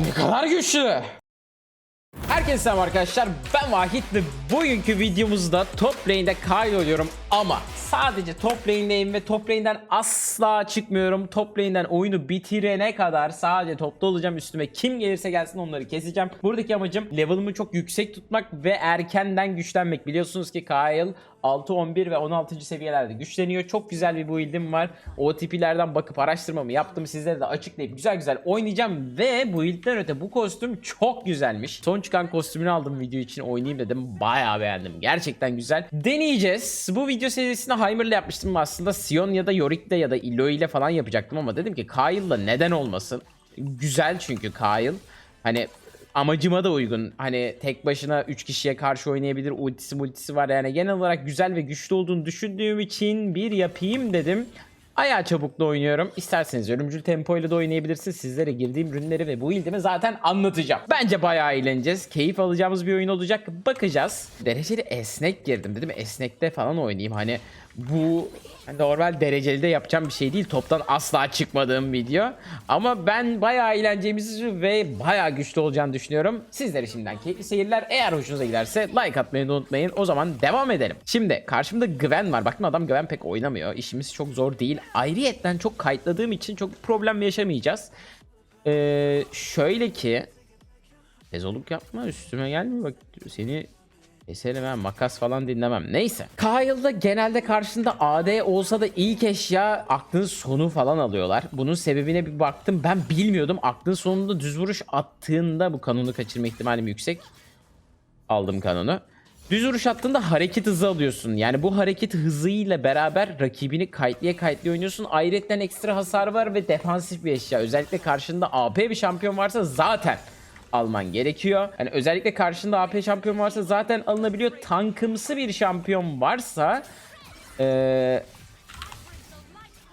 Ne kadar güçlü. Herkese selam arkadaşlar ben Vahit ve bugünkü videomuzda top lane'de kayboluyorum ama sadece top lane'deyim ve top lane'den asla çıkmıyorum. Top lane'den oyunu bitirene kadar sadece topta olacağım üstüme kim gelirse gelsin onları keseceğim. Buradaki amacım level'ımı çok yüksek tutmak ve erkenden güçlenmek. Biliyorsunuz ki Kyle 6, 11 ve 16. seviyelerde güçleniyor. Çok güzel bir build'im var. O tipilerden bakıp araştırmamı yaptım. Sizlere de açıklayıp güzel güzel oynayacağım. Ve bu build'den öte bu kostüm çok güzelmiş. Son çıkan kostümünü aldım video için oynayayım dedim. Bayağı beğendim. Gerçekten güzel. Deneyeceğiz. Bu video serisinde Heimer'la yapmıştım aslında. Sion ya da Yorik'le ya da Ilo ile falan yapacaktım ama dedim ki Kyle'la neden olmasın? Güzel çünkü Kyle. Hani amacıma da uygun. Hani tek başına 3 kişiye karşı oynayabilir. Ultisi multisi var. Yani genel olarak güzel ve güçlü olduğunu düşündüğüm için bir yapayım dedim. Ayağı çabukla oynuyorum. İsterseniz ölümcül tempoyla da oynayabilirsiniz. Sizlere girdiğim ürünleri ve bu ildimi zaten anlatacağım. Bence bayağı eğleneceğiz. Keyif alacağımız bir oyun olacak. Bakacağız. Dereceli esnek girdim dedim. Esnekte falan oynayayım. Hani bu normal dereceli de yapacağım bir şey değil. Toptan asla çıkmadığım video. Ama ben bayağı eğleneceğimizi ve bayağı güçlü olacağını düşünüyorum. Sizlere şimdiden keyifli seyirler. Eğer hoşunuza giderse like atmayı unutmayın. O zaman devam edelim. Şimdi karşımda Gwen var. Bakın adam Gwen pek oynamıyor. İşimiz çok zor değil. Ayrıyetten çok kayıtladığım için çok problem yaşamayacağız. Ee, şöyle ki Tezoluk yapma üstüme gelme bak seni Eserim ben makas falan dinlemem. Neyse. Kyle'da genelde karşında AD olsa da ilk eşya aklın sonu falan alıyorlar. Bunun sebebine bir baktım. Ben bilmiyordum. Aklın sonunda düz vuruş attığında bu kanunu kaçırma ihtimalim yüksek. Aldım kanunu. Düz vuruş attığında hareket hızı alıyorsun. Yani bu hareket hızıyla beraber rakibini kayıtlıya kayıtlıya oynuyorsun. Ayrıca ekstra hasar var ve defansif bir eşya. Özellikle karşında AP bir şampiyon varsa zaten alman gerekiyor. Yani özellikle karşında AP şampiyon varsa zaten alınabiliyor. Tankımsı bir şampiyon varsa ee,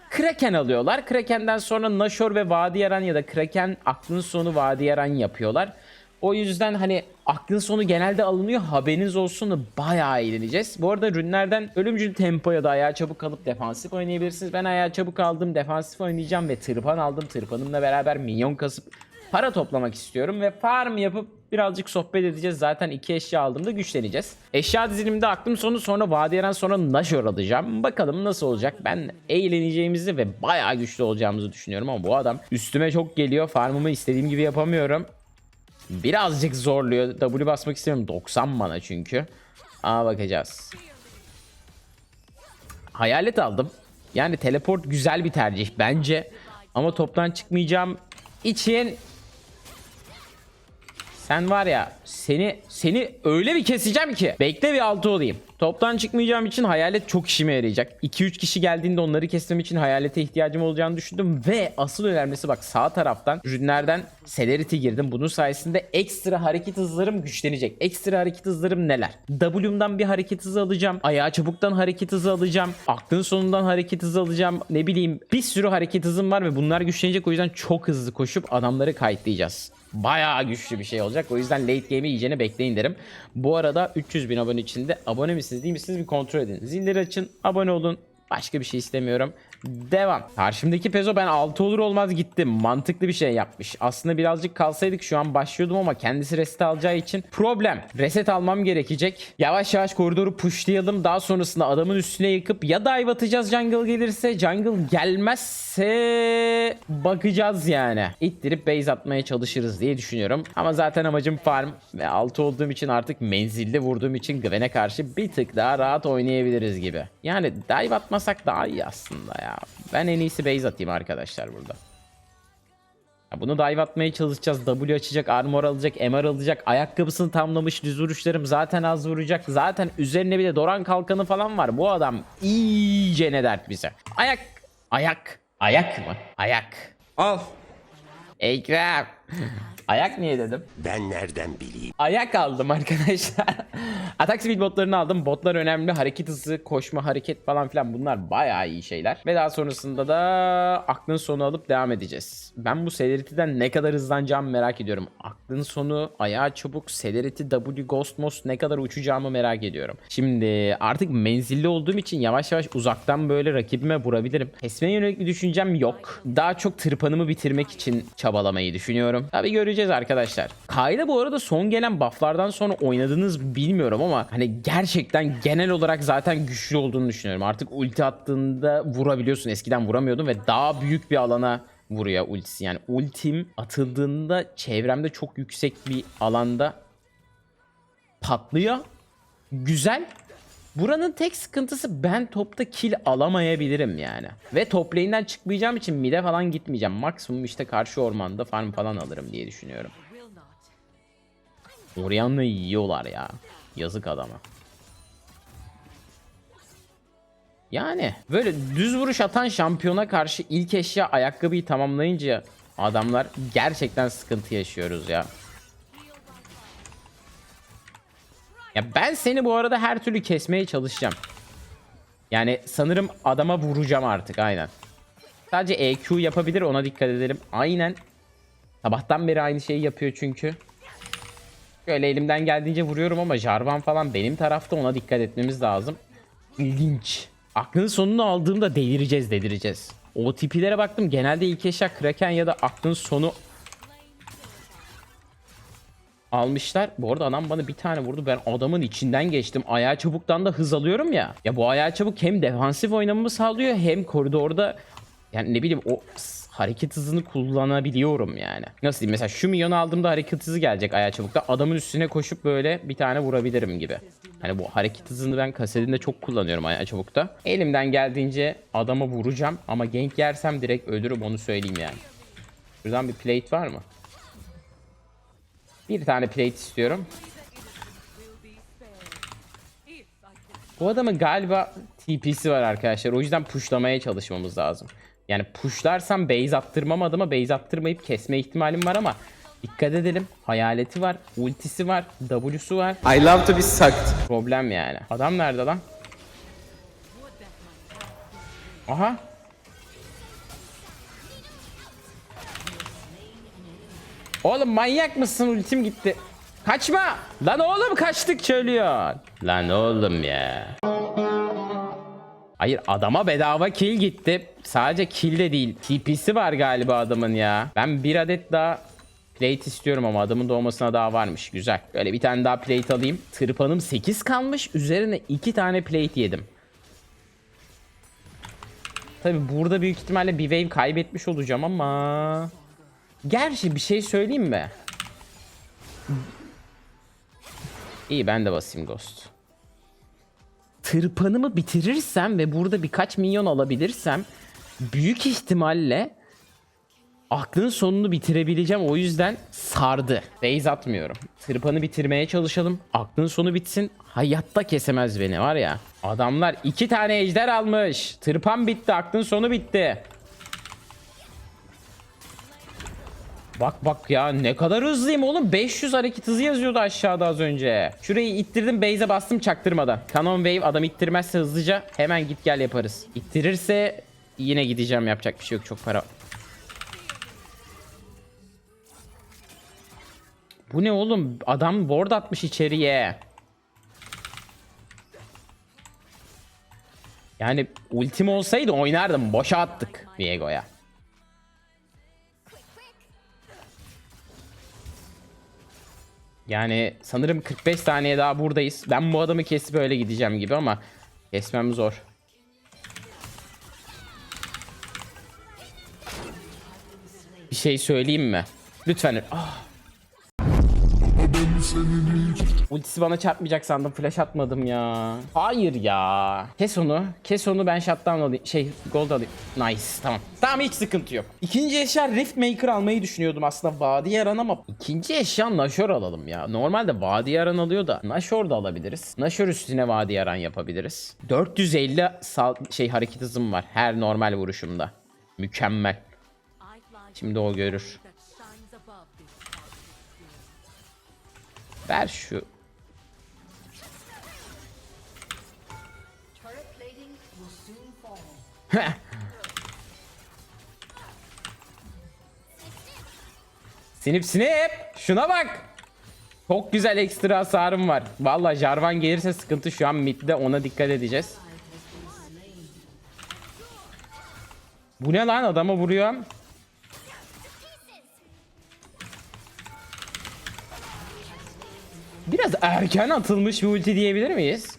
Kraken alıyorlar. Kraken'den sonra Nashor ve Vadi Yaran ya da Kraken aklın sonu Vadi Yaran yapıyorlar. O yüzden hani aklın sonu genelde alınıyor. Haberiniz olsun bayağı eğleneceğiz. Bu arada ürünlerden ölümcül tempo ya da ayağa çabuk alıp defansif oynayabilirsiniz. Ben ayağa çabuk aldım defansif oynayacağım ve tırpan aldım. Tırpanımla beraber minyon kasıp para toplamak istiyorum ve farm yapıp birazcık sohbet edeceğiz. Zaten iki eşya aldığımda güçleneceğiz. Eşya dizilimde aklım sonu sonra Vadiyeren sonra Nashor alacağım. Bakalım nasıl olacak. Ben eğleneceğimizi ve bayağı güçlü olacağımızı düşünüyorum ama bu adam üstüme çok geliyor. Farmımı istediğim gibi yapamıyorum. Birazcık zorluyor. W basmak istemiyorum. 90 mana çünkü. Aa bakacağız. Hayalet aldım. Yani teleport güzel bir tercih bence. Ama toptan çıkmayacağım için sen var ya seni seni öyle bir keseceğim ki. Bekle bir altı olayım. Toptan çıkmayacağım için hayalet çok işime yarayacak. 2-3 kişi geldiğinde onları kesmem için hayalete ihtiyacım olacağını düşündüm. Ve asıl önemlisi bak sağ taraftan ürünlerden Celerity girdim. Bunun sayesinde ekstra hareket hızlarım güçlenecek. Ekstra hareket hızlarım neler? W'mdan bir hareket hızı alacağım. Ayağı çabuktan hareket hızı alacağım. Aklın sonundan hareket hızı alacağım. Ne bileyim bir sürü hareket hızım var ve bunlar güçlenecek. O yüzden çok hızlı koşup adamları kayıtlayacağız bayağı güçlü bir şey olacak. O yüzden late game'i iyicene bekleyin derim. Bu arada 300 bin abone içinde abone misiniz değil misiniz bir kontrol edin. Zilleri açın, abone olun. Başka bir şey istemiyorum. Devam. Karşımdaki Pezo ben 6 olur olmaz gittim. Mantıklı bir şey yapmış. Aslında birazcık kalsaydık şu an başlıyordum ama kendisi reset alacağı için problem. Reset almam gerekecek. Yavaş yavaş koridoru pushlayalım. Daha sonrasında adamın üstüne yıkıp ya dive atacağız jungle gelirse. Jungle gelmezse bakacağız yani. İttirip base atmaya çalışırız diye düşünüyorum. Ama zaten amacım farm ve 6 olduğum için artık menzilde vurduğum için Gwen'e karşı bir tık daha rahat oynayabiliriz gibi. Yani dive atmasak daha iyi aslında ya. Ben en iyisi base atayım arkadaşlar burada. Ya bunu dive atmaya çalışacağız. W açacak, armor alacak, MR alacak. Ayakkabısını tamamlamış düz vuruşlarım zaten az vuracak. Zaten üzerine bir de Doran kalkanı falan var. Bu adam iyice ne dert bize. Ayak, ayak, ayak mı? Ayak. Al. Ekrem. Ayak niye dedim? Ben nereden bileyim? Ayak aldım arkadaşlar. Atak speed botlarını aldım. Botlar önemli. Hareket hızı, koşma, hareket falan filan bunlar bayağı iyi şeyler. Ve daha sonrasında da aklın sonu alıp devam edeceğiz. Ben bu Celerity'den ne kadar hızlanacağımı merak ediyorum. Aklın sonu, ayağı çabuk, Celerity, W, Ghost Most ne kadar uçacağımı merak ediyorum. Şimdi artık menzilli olduğum için yavaş yavaş uzaktan böyle rakibime vurabilirim. Kesmeye yönelik bir düşüncem yok. Daha çok tırpanımı bitirmek için çabalamayı düşünüyorum. Tabi göreceğiz arkadaşlar. Kayda bu arada son gelen bufflardan sonra oynadınız bilmiyorum ama hani gerçekten genel olarak zaten güçlü olduğunu düşünüyorum. Artık ulti attığında vurabiliyorsun. Eskiden vuramıyordum ve daha büyük bir alana vuruyor ultisi. Yani ultim atıldığında çevremde çok yüksek bir alanda patlıyor. Güzel. Buranın tek sıkıntısı ben topta kill alamayabilirim yani. Ve top lane'den çıkmayacağım için mid'e falan gitmeyeceğim. Maksimum işte karşı ormanda farm falan alırım diye düşünüyorum. Orianna yiyorlar ya. Yazık adama. Yani böyle düz vuruş atan şampiyona karşı ilk eşya ayakkabıyı tamamlayınca adamlar gerçekten sıkıntı yaşıyoruz ya. Ya ben seni bu arada her türlü kesmeye çalışacağım. Yani sanırım adama vuracağım artık aynen. Sadece EQ yapabilir ona dikkat edelim. Aynen. Sabahtan beri aynı şeyi yapıyor çünkü. Şöyle elimden geldiğince vuruyorum ama Jarvan falan benim tarafta ona dikkat etmemiz lazım. İlginç. Aklın sonunu aldığımda delireceğiz delireceğiz. O tipilere baktım genelde ilk eşya Kraken ya da aklın sonu almışlar. Bu arada adam bana bir tane vurdu. Ben adamın içinden geçtim. Ayağı çabuktan da hız alıyorum ya. Ya bu ayağı çabuk hem defansif oynamamı sağlıyor hem koridorda yani ne bileyim o hareket hızını kullanabiliyorum yani. Nasıl diyeyim mesela şu milyonu aldığımda hareket hızı gelecek ayağı çabukta. Adamın üstüne koşup böyle bir tane vurabilirim gibi. Hani bu hareket hızını ben kasetinde çok kullanıyorum ayağı çabukta. Elimden geldiğince adama vuracağım ama gank yersem direkt ölürüm onu söyleyeyim yani. Şuradan bir plate var mı? Bir tane plate istiyorum. Bu adamın galiba TP'si var arkadaşlar. O yüzden pushlamaya çalışmamız lazım. Yani pushlarsam base attırmam adama base attırmayıp kesme ihtimalim var ama dikkat edelim. Hayaleti var, ultisi var, W'su var. I love to be sucked. Problem yani. Adam nerede lan? Aha. Oğlum manyak mısın? Ultim gitti. Kaçma. Lan oğlum kaçtık ölüyor. Lan oğlum ya. Hayır adama bedava kill gitti. Sadece kill de değil. TP'si var galiba adamın ya. Ben bir adet daha plate istiyorum ama adamın doğmasına daha varmış. Güzel. Böyle bir tane daha plate alayım. Tırpanım 8 kalmış. Üzerine 2 tane plate yedim. Tabi burada büyük ihtimalle bir wave kaybetmiş olacağım ama... Gerçi bir şey söyleyeyim mi? İyi ben de basayım Ghost. Tırpanımı bitirirsem ve burada birkaç milyon alabilirsem büyük ihtimalle aklın sonunu bitirebileceğim. O yüzden sardı. Base atmıyorum. Tırpanı bitirmeye çalışalım. Aklın sonu bitsin. Hayatta kesemez beni var ya. Adamlar iki tane ejder almış. Tırpan bitti. Aklın sonu bitti. Bak bak ya ne kadar hızlıyım oğlum. 500 hareket hızı yazıyordu aşağıda az önce. Şurayı ittirdim base'e bastım çaktırmadan. Canon Wave adam ittirmezse hızlıca hemen git gel yaparız. İttirirse yine gideceğim yapacak bir şey yok çok para. Bu ne oğlum? Adam ward atmış içeriye. Yani ultim olsaydı oynardım. Boşa attık Viego'ya. Yani sanırım 45 saniye daha buradayız. Ben bu adamı kesip öyle gideceğim gibi ama kesmem zor. Bir şey söyleyeyim mi? Lütfen. Ah. Ultisi bana çarpmayacak sandım. Flash atmadım ya. Hayır ya. Kes onu. Kes onu ben shutdown alayım. Şey gold alayım. Nice tamam. Tamam hiç sıkıntı yok. İkinci eşya Rift Maker almayı düşünüyordum aslında. Vadi Yaran ama ikinci eşya Nashor alalım ya. Normalde Vadi Yaran alıyor da Nashor da alabiliriz. Nashor üstüne Vadi Yaran yapabiliriz. 450 sal şey hareket hızım var her normal vuruşumda. Mükemmel. Şimdi o görür. Ver şu. Sinip sinip. Şuna bak. Çok güzel ekstra hasarım var. Vallahi Jarvan gelirse sıkıntı şu an midde ona dikkat edeceğiz. Bu ne lan adama vuruyor. Biraz erken atılmış bir ulti diyebilir miyiz?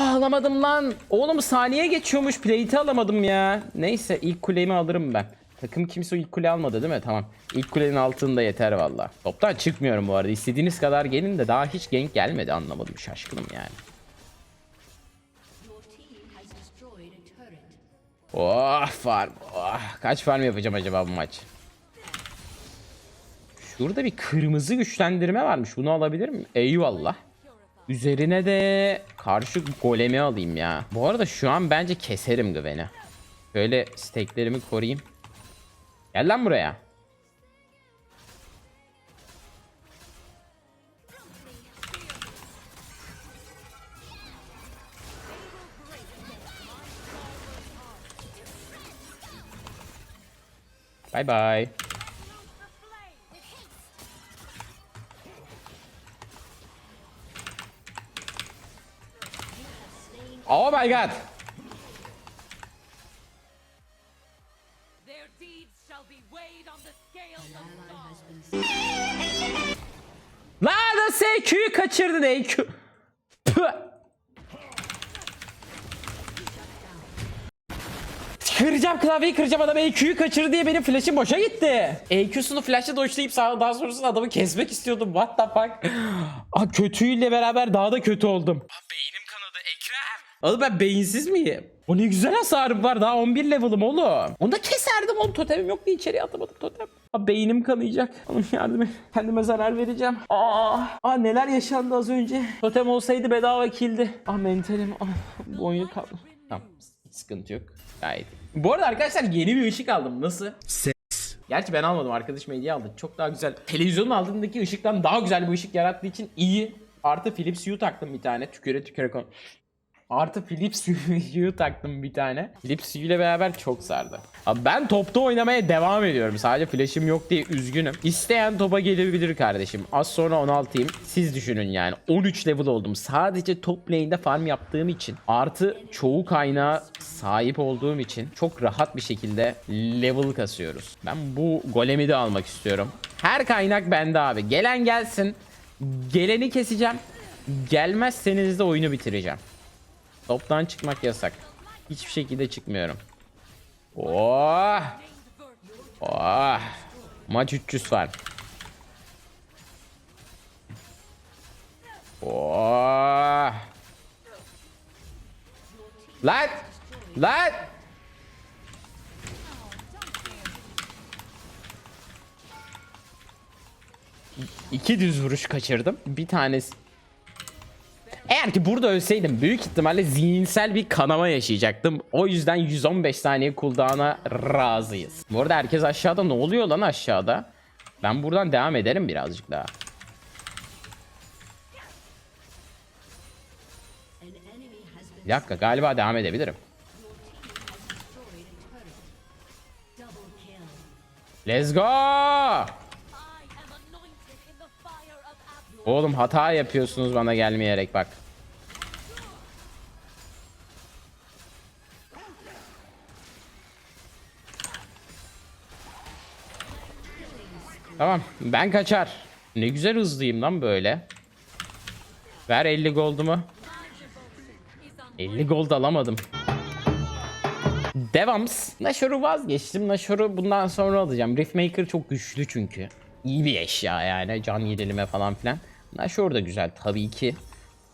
Ah alamadım lan. Oğlum saniye geçiyormuş. Plate'i alamadım ya. Neyse ilk kulemi alırım ben. Takım kimse ilk kule almadı değil mi? Tamam. İlk kulenin altında yeter valla. Toptan çıkmıyorum bu arada. İstediğiniz kadar gelin de daha hiç gank gelmedi anlamadım. Şaşkınım yani. Oh farm. Oh. Kaç farm yapacağım acaba bu maç? Şurada bir kırmızı güçlendirme varmış. Bunu alabilir miyim? Eyvallah. Üzerine de karşı golemi alayım ya. Bu arada şu an bence keserim Gwen'i. Böyle steklerimi koruyayım. Gel lan buraya. Bye bye. Oh my god. Their deeds shall be weighed on the scales of da SQ'yu kaçırdın EQ. Püh. Kıracağım klavyeyi kıracağım adam EQ'yu kaçırdı diye benim flash'im boşa gitti. EQ'sunu flash'la doşlayıp sağ- daha sonrasında adamı kesmek istiyordum. What the fuck? Ah kötüyle beraber daha da kötü oldum. Ekrem. Oğlum ben beyinsiz miyim? O ne güzel hasarım var daha 11 level'ım oğlum. Onu da keserdim oğlum totemim yok diye içeriye atamadım totem. Aa, beynim kanayacak. Oğlum yardım et. Kendime zarar vereceğim. Aa, aa neler yaşandı az önce. Totem olsaydı bedava kildi. Ah mentalim. Ah, bu oyunu kaldım. Tamam sıkıntı yok. Gayet. Bu arada arkadaşlar yeni bir ışık aldım. Nasıl? Gerçi ben almadım. Arkadaşım hediye aldı. Çok daha güzel. Televizyonun altındaki ışıktan daha güzel bir ışık yarattığı için iyi. Artı Philips Hue taktım bir tane. Tüküre tüküre kon. Artı Philips Hue taktım bir tane. Philips Hue ile beraber çok sardı. Abi ben topta oynamaya devam ediyorum. Sadece flash'im yok diye üzgünüm. İsteyen topa gelebilir kardeşim. Az sonra 16'yım. Siz düşünün yani. 13 level oldum. Sadece top lane'de farm yaptığım için. Artı çoğu kaynağa sahip olduğum için çok rahat bir şekilde level kasıyoruz. Ben bu golemi de almak istiyorum. Her kaynak bende abi. Gelen gelsin. Geleni keseceğim. Gelmezseniz de oyunu bitireceğim. Toptan çıkmak yasak. Hiçbir şekilde çıkmıyorum. Oh! Oh! Maç 300 var. Oh! Lan! Lan! İki düz vuruş kaçırdım. Bir tanesi eğer ki burada ölseydim büyük ihtimalle zihinsel bir kanama yaşayacaktım. O yüzden 115 saniye cooldown'a razıyız. Bu arada herkes aşağıda ne oluyor lan aşağıda? Ben buradan devam ederim birazcık daha. Bir dakika galiba devam edebilirim. Let's go! Oğlum hata yapıyorsunuz bana gelmeyerek bak. Tamam ben kaçar. Ne güzel hızlıyım lan böyle. Ver 50 goldumu. 50 gold alamadım. Devams. Nashor'u vazgeçtim. Nashor'u bundan sonra alacağım. Riftmaker çok güçlü çünkü. İyi bir eşya yani. Can yenileme falan filan. Nashor da güzel tabii ki.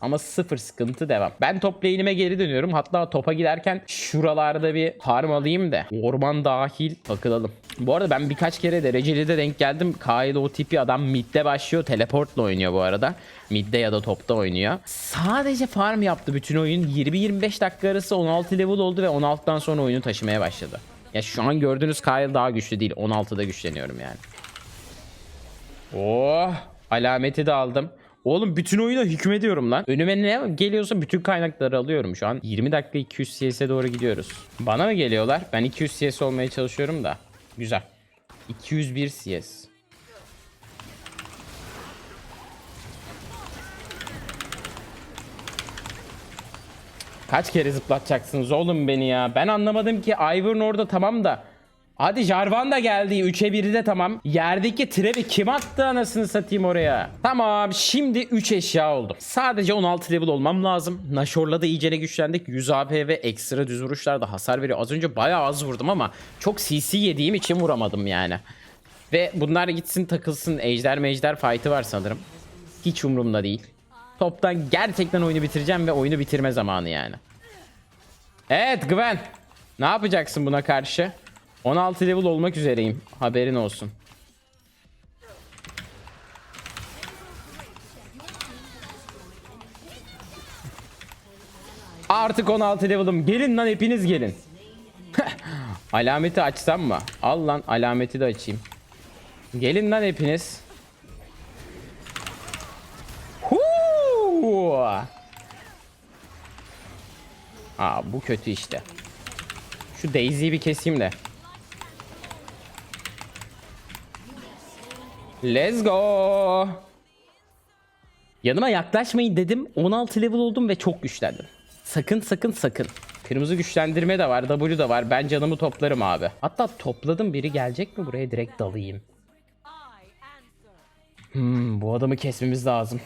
Ama sıfır sıkıntı devam. Ben top lane'ime geri dönüyorum. Hatta topa giderken şuralarda bir farm alayım da orman dahil takılalım. Bu arada ben birkaç kere dereceli de denk geldim. Kai'de o tipi adam midde başlıyor. Teleportla oynuyor bu arada. Midde ya da topta oynuyor. Sadece farm yaptı bütün oyun. 20-25 dakika arası 16 level oldu ve 16'dan sonra oyunu taşımaya başladı. Ya şu an gördüğünüz Kyle daha güçlü değil. 16'da güçleniyorum yani. Oh! Alameti de aldım. Oğlum bütün oyuna hükmediyorum lan. Önüme ne geliyorsa bütün kaynakları alıyorum şu an. 20 dakika 200 CS'e doğru gidiyoruz. Bana mı geliyorlar? Ben 200 CS olmaya çalışıyorum da. Güzel. 201 CS. Kaç kere zıplatacaksınız oğlum beni ya? Ben anlamadım ki Ivern orada tamam da. Hadi Jarvan da geldi. 3'e 1'i de tamam. Yerdeki trevi kim attı anasını satayım oraya? Tamam şimdi 3 eşya oldum. Sadece 16 level olmam lazım. Nashor'la da iyicene güçlendik. 100 AP ve ekstra düz vuruşlarda hasar veriyor. Az önce bayağı az vurdum ama çok CC yediğim için vuramadım yani. Ve bunlar gitsin takılsın. Ejder mejder fight'ı var sanırım. Hiç umurumda değil. Toptan gerçekten oyunu bitireceğim ve oyunu bitirme zamanı yani. Evet Gwen. Ne yapacaksın buna karşı? 16 level olmak üzereyim. Haberin olsun. Artık 16 level'ım. Gelin lan hepiniz gelin. alameti açsam mı? Al lan alameti de açayım. Gelin lan hepiniz. Huu! Aa bu kötü işte. Şu Daisy'yi bir keseyim de. Let's go. Yanıma yaklaşmayın dedim. 16 level oldum ve çok güçlendim. Sakın sakın sakın. Kırmızı güçlendirme de var, W da var. Ben canımı toplarım abi. Hatta topladım biri gelecek mi buraya direkt dalayım. Hmm, bu adamı kesmemiz lazım.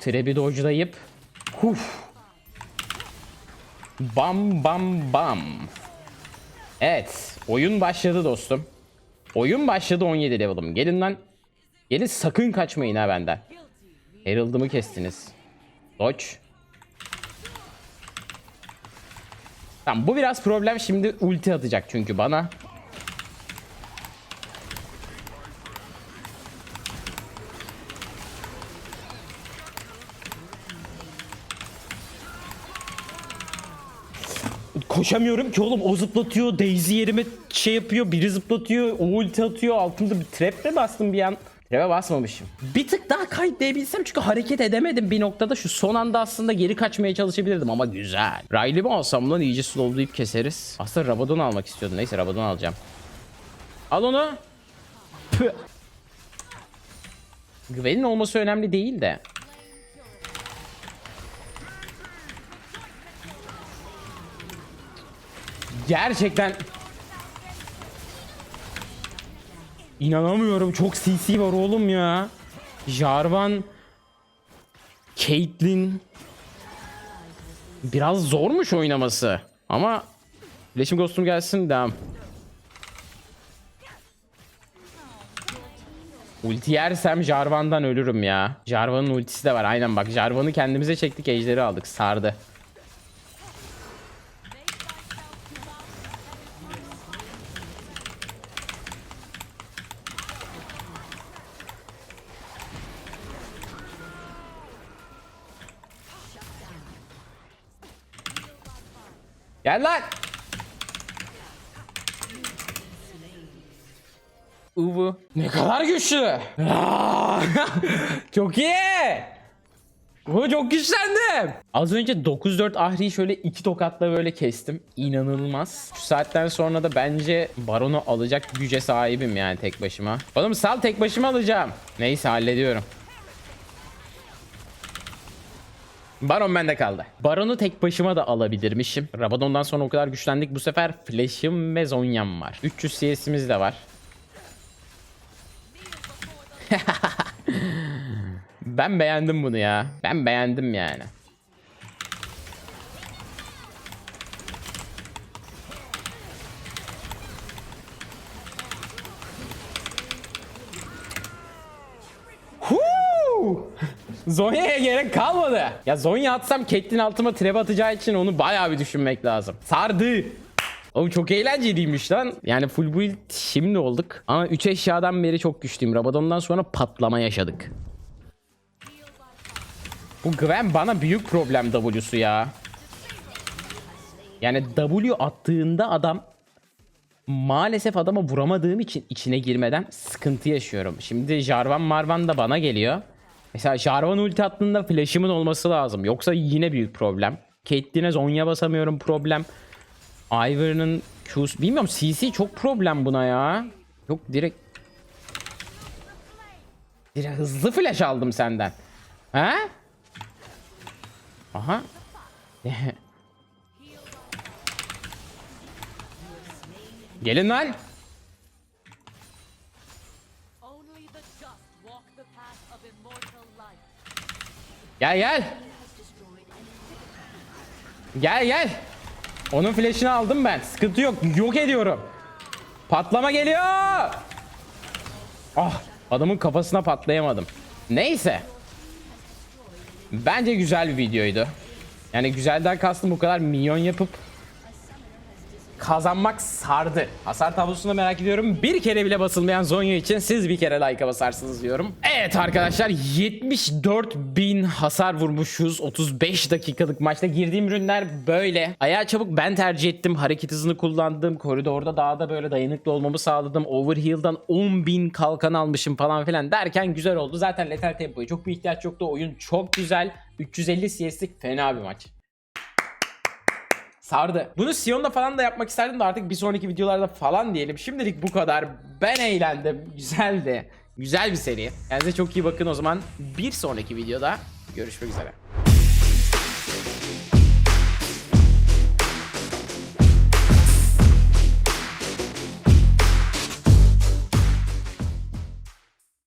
Trebi dodge'layıp huf. Bam bam bam. Evet, oyun başladı dostum. Oyun başladı 17 level'ım. Gelin lan. Gelin sakın kaçmayın ha benden. Herald'ımı kestiniz. Dodge. Tamam bu biraz problem şimdi ulti atacak çünkü bana. Koşamıyorum ki oğlum o zıplatıyor Daisy yerime şey yapıyor biri zıplatıyor o ulti atıyor altında bir trap mi bastım bir an Trap'e basmamışım. Bir tık daha kayıtlayabilsem çünkü hareket edemedim bir noktada şu son anda aslında geri kaçmaya çalışabilirdim ama güzel. Riley mi alsam lan iyice slowlayıp keseriz. Aslında Rabadon almak istiyordum neyse Rabadon alacağım. Al onu. Püh. Gwen'in olması önemli değil de. Gerçekten İnanamıyorum çok CC var oğlum ya. Jarvan Caitlyn Biraz zormuş oynaması. Ama Flash'im Ghost'um gelsin devam. Ulti yersem Jarvan'dan ölürüm ya. Jarvan'ın ultisi de var. Aynen bak Jarvan'ı kendimize çektik. Ejder'i aldık. Sardı. Gel lan. Uvu. Ne kadar güçlü. Çok iyi. Bu çok güçlendim. Az önce 9-4 Ahri'yi şöyle iki tokatla böyle kestim. İnanılmaz. Şu saatten sonra da bence Baron'u alacak güce sahibim yani tek başıma. Oğlum sal tek başıma alacağım. Neyse hallediyorum. Baron bende kaldı. Baron'u tek başıma da alabilirmişim. Rabadon'dan sonra o kadar güçlendik. Bu sefer Flash'ım ve Zonya'm var. 300 CS'imiz de var. ben beğendim bunu ya. Ben beğendim yani. Zonya'ya gerek kalmadı. Ya Zonya atsam Caitlyn altıma trap atacağı için onu bayağı bir düşünmek lazım. Sardı. Oğlum çok eğlenceliymiş lan. Yani full build şimdi olduk. Ama 3 eşyadan beri çok güçlüyüm. Rabadon'dan sonra patlama yaşadık. Bu Gwen bana büyük problem W'su ya. Yani W attığında adam maalesef adama vuramadığım için içine girmeden sıkıntı yaşıyorum. Şimdi Jarvan Marvan da bana geliyor. Mesela Jarvan ulti attığında flash'ımın olması lazım. Yoksa yine büyük problem. Caitlyn'e Zonya basamıyorum problem. Ivor'ın Q'su bilmiyorum CC çok problem buna ya. Yok direkt Direkt hızlı flash aldım senden. Ha? Aha. Gelin lan. Gel gel. Gel gel. Onun flash'ını aldım ben. Sıkıntı yok. Yok ediyorum. Patlama geliyor. Ah, adamın kafasına patlayamadım. Neyse. Bence güzel bir videoydu. Yani güzelden kastım bu kadar milyon yapıp kazanmak sardı. Hasar tablosunu merak ediyorum. Bir kere bile basılmayan Zonya için siz bir kere like'a basarsınız diyorum. Evet arkadaşlar 74 bin hasar vurmuşuz. 35 dakikalık maçta girdiğim ürünler böyle. Ayağı çabuk ben tercih ettim. Hareket hızını kullandım. Koridorda daha da böyle dayanıklı olmamı sağladım. Overheal'dan 10 bin kalkan almışım falan filan derken güzel oldu. Zaten letal tempoya çok bir ihtiyaç yoktu. Oyun çok güzel. 350 CS'lik fena bir maç. Sardı. Bunu Sion'da falan da yapmak isterdim de artık bir sonraki videolarda falan diyelim. Şimdilik bu kadar. Ben eğlendim. Güzeldi. Güzel bir seri. Kendinize çok iyi bakın o zaman. Bir sonraki videoda görüşmek üzere.